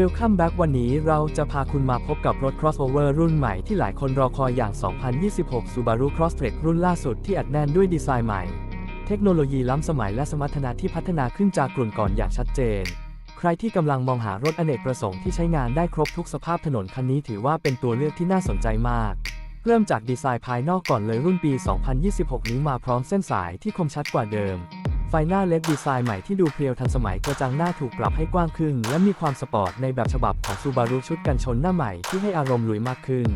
Welcome back วันนี้เราจะพาคุณมาพบกับรถ crossover รุ่นใหม่ที่หลายคนรอคอยอย่าง 2026 Subaru Crosstrek รุ่นล่าสุดที่อัดแน่นด้วยดีไซน์ใหม่ เทคโนโลยีล้ำสมัยและสมรรถนะที่พัฒนาขึ้นจากกลุ่นก่อนอย่างชัดเจน ใครที่กำลังมองหารถอเนกประสงค์ที่ใช้งานได้ครบทุกสภาพถนนคันนี้ถือว่าเป็นตัวเลือกที่น่าสนใจมาก เริ่มจากดีไซน์ภายนอกก่อนเลยรุ่นปี 2026 นี้มาพร้อมเส้นสายที่คมชัดกว่าเดิม ฟหน้าเล็กดีไซน์ใหม่ที่ดูเพรียวทันสมัยกระจังหน้าถูกปรับให้กว้างขึ้น และมีความสปอร์ตในแบบฉบับของ Subaru ชุดกันชนหน้าใหม่ที่ให้อารมณ์ลุยมากขึ้น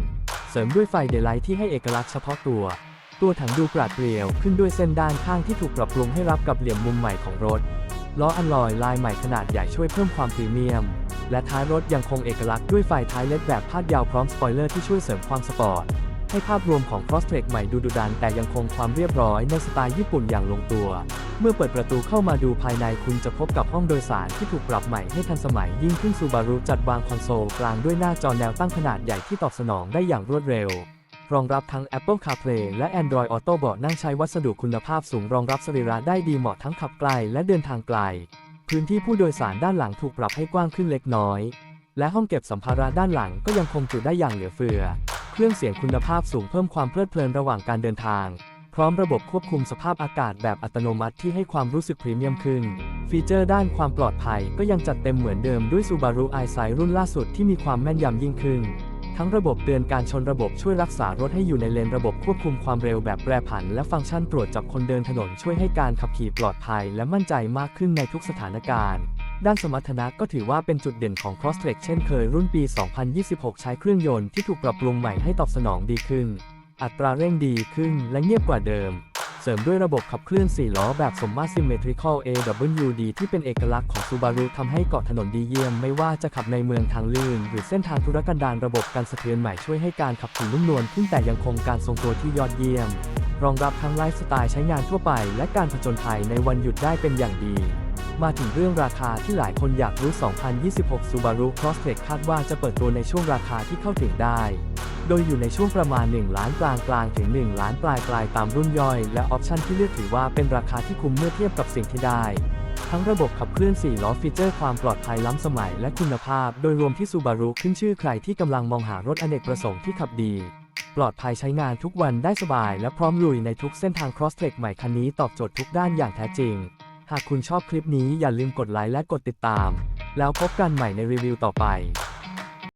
เสริมด้วยไฟเดลไลท์ที่ให้เอกลักษณ์เฉพาะตัว ตัวถังดูปราดเปรียวขึ้นด้วยเส้นด้านข้างที่ถูกปรับปรุงให้รับกับเหลี่ยมมุมใหม่ของรถล้ออัลลอยลายใหม่ขนาดใหญ่ช่วยเพิ่มความพรีเมียม และท้ายรถยังคงเอกลักษณ์ด้วยไฟท้ายเล็กแบบพาดยาวพร้อมสปอยเลอร์ที่ช่วยเสริมความสปอร์ตให้ภาพรวมของ Crosstrek ใหม่ดูดุดันแต่ยังคงความเรียบร้อยในสไตล์ญี่ปุ่นอย่างลงตัว เมื่อเปิดประตูเข้ามาดูภายในคุณจะพบกับห้องโดยสารที่ถูกปรับใหม่ให้ทันสมัยยิ่งขึ้น Subaru จัดวางคอนโซลกลางด้วยหน้าจอแนวตั้งขนาดใหญ่ที่ตอบสนองได้อย่างรวดเร็ว รองรับทั้ง Apple CarPlay และ Android Auto เบาะนั่งใช้วัสดุคุณภาพสูงรองรับสรีระได้ดีเหมาะทั้งขับไกลและเดินทางไกล พื้นที่ผู้โดยสารด้านหลังถูกปรับให้กว้างขึ้นเล็กน้อย และห้องเก็บสัมภาระด้านหลังก็ยังคงจุได้อย่างเหลือเฟือ เครื่องเสียงคุณภาพสูงเพิ่มความเพลิดเพลินระหว่างการเดินทาง พร้อมระบบควบคุมสภาพอากาศแบบอัตโนมัติที่ให้ความรู้สึกพรีเมียมขึ้น ฟีเจอร์ด้านความปลอดภัยก็ยังจัดเต็มเหมือนเดิมด้วย Subaru i-Sight รุ่นล่าสุดที่มีความแม่นยำยิ่งขึ้น ทั้งระบบเตือนการชนระบบช่วยรักษารถให้อยู่ในเลนระบบควบคุมความเร็วแบบแปรผัน และฟังก์ชันตรวจจับคนเดินถนนช่วยให้การขับขี่ปลอดภัย และมั่นใจมากขึ้นในทุกสถานการณ์ ด้านสมรรถนะก็ถือว่าเป็นจุดเด่นของ Crosstrek เช่นเคยรุ่นปี 2026 ใช้เครื่องยนต์ที่ถูกปรับปรุงใหม่ให้ตอบสนองดีขึ้น อัตราเร่งดีขึ้นและเงียบกว่าเดิม เสริมด้วยระบบขับเคลื่อน 4 ล้อแบบสมมาตร Symmetrical AWD ที่เป็นเอกลักษณ์ของ Subaru ทำให้เกาะถนนดีเยี่ยม ไม่ว่าจะขับในเมืองทางลื่น หรือเส้นทางธุรกันดารระบบการสะเทือนใหม่ช่วยให้การขับขี่นุ่มนวลขึ้นแต่ยังคงการทรงตัวที่ยอดเยี่ยม รองรับทั้งไลฟ์สไตล์ใช้งานทั่วไป และการผจญภัยในวันหยุดได้เป็นอย่างดีมาถึงเรื่องราคาที่หลายคนอยากรู้ 2026 Subaru Crosstrek คาดว่าจะเปิดตัวในช่วงราคาที่เข้าถึงได้ โดยอยู่ในช่วงประมาณ 1 ล้านกลางกลางถึง 1 ล้านปลายปลายตามรุ่นย่อย และออปชันที่เลือกถือว่าเป็นราคาที่คุ้มเมื่อเทียบกับสิ่งที่ได้ ทั้งระบบขับเคลื่อน 4 ล้อฟีเจอร์ความปลอดภัยล้ำสมัยและคุณภาพ โดยรวมที่ Subaru ขึ้นชื่อใครที่กำลังมองหารถอเนกประสงค์ที่ขับดี ปลอดภัยใช้งานทุกวันได้สบาย และพร้อมลุยในทุกเส้นทาง Crosstrek ใหม่คันนี้ตอบโจทย์ทุกด้านอย่างแท้จริง หากคุณชอบคลิปนี้อย่าลืมกดไลค์และกดติดตาม แล้วพบกันใหม่ในรีวิวต่อไป